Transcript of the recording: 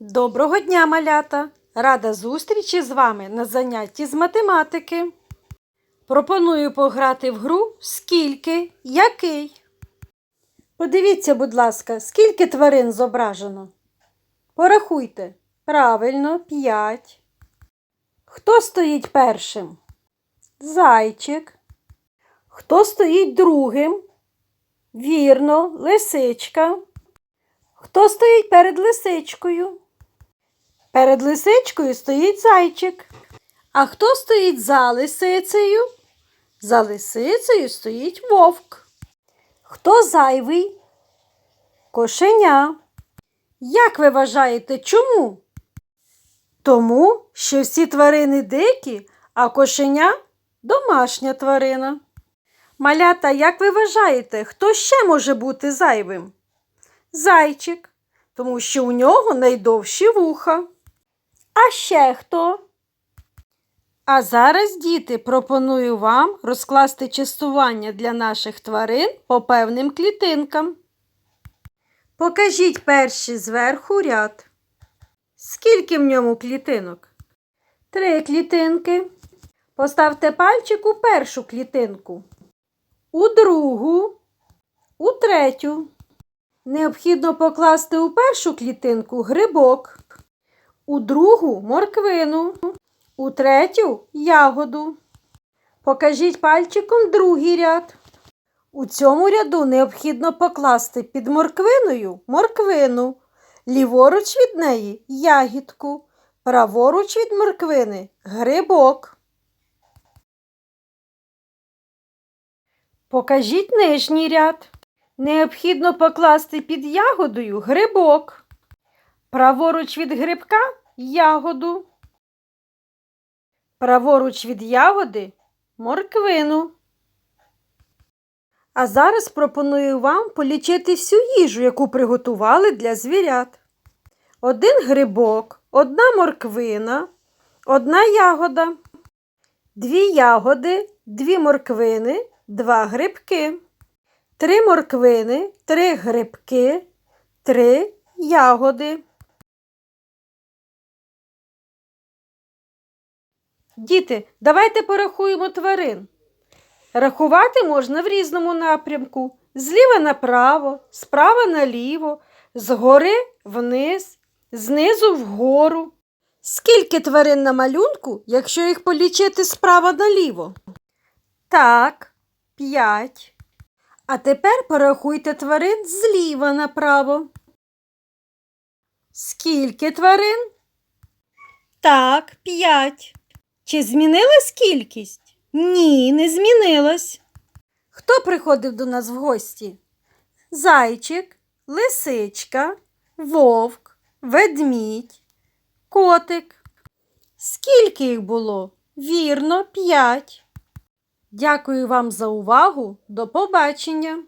Доброго дня, малята! Рада зустрічі з вами на занятті з математики. Пропоную пограти в гру Скільки, який. Подивіться, будь ласка, скільки тварин зображено. Порахуйте. Правильно, п'ять. Хто стоїть першим? Зайчик. Хто стоїть другим? Вірно, лисичка. Хто стоїть перед лисичкою? Перед лисичкою стоїть зайчик. А хто стоїть за лисицею? За лисицею стоїть вовк. Хто зайвий? Кошеня. Як ви вважаєте, чому? Тому, що всі тварини дикі, а кошеня домашня тварина. Малята, як ви вважаєте, хто ще може бути зайвим? Зайчик, тому що у нього найдовші вуха. А ще хто? А зараз, діти, пропоную вам розкласти частування для наших тварин по певним клітинкам. Покажіть перший зверху ряд. Скільки в ньому клітинок? Три клітинки. Поставте пальчик у першу клітинку, у другу, у третю. Необхідно покласти у першу клітинку грибок, у другу морквину, у третю ягоду. Покажіть пальчиком другий ряд. У цьому ряду необхідно покласти під морквиною морквину, ліворуч від неї ягідку, праворуч від морквини грибок. Покажіть нижній ряд. Необхідно покласти під ягодою грибок. Праворуч від грибка ягоду. Праворуч від ягоди морквину. А зараз пропоную вам полічити всю їжу, яку приготували для звірят. Один грибок, одна морквина, одна ягода, дві ягоди, дві морквини, два грибки. Три морквини, три грибки, три ягоди. Діти, давайте порахуємо тварин. Рахувати можна в різному напрямку: зліва направо, справа наліво, згори вниз, знизу вгору. Скільки тварин на малюнку, якщо їх полічити справа наліво? Так, п'ять. А тепер порахуйте тварин зліва направо. Скільки тварин? Так, п'ять. Чи змінилась кількість? Ні, не змінилась. Хто приходив до нас в гості? Зайчик, лисичка, вовк, ведмідь, котик. Скільки їх було? Вірно, п'ять. Дякую вам за увагу. До побачення!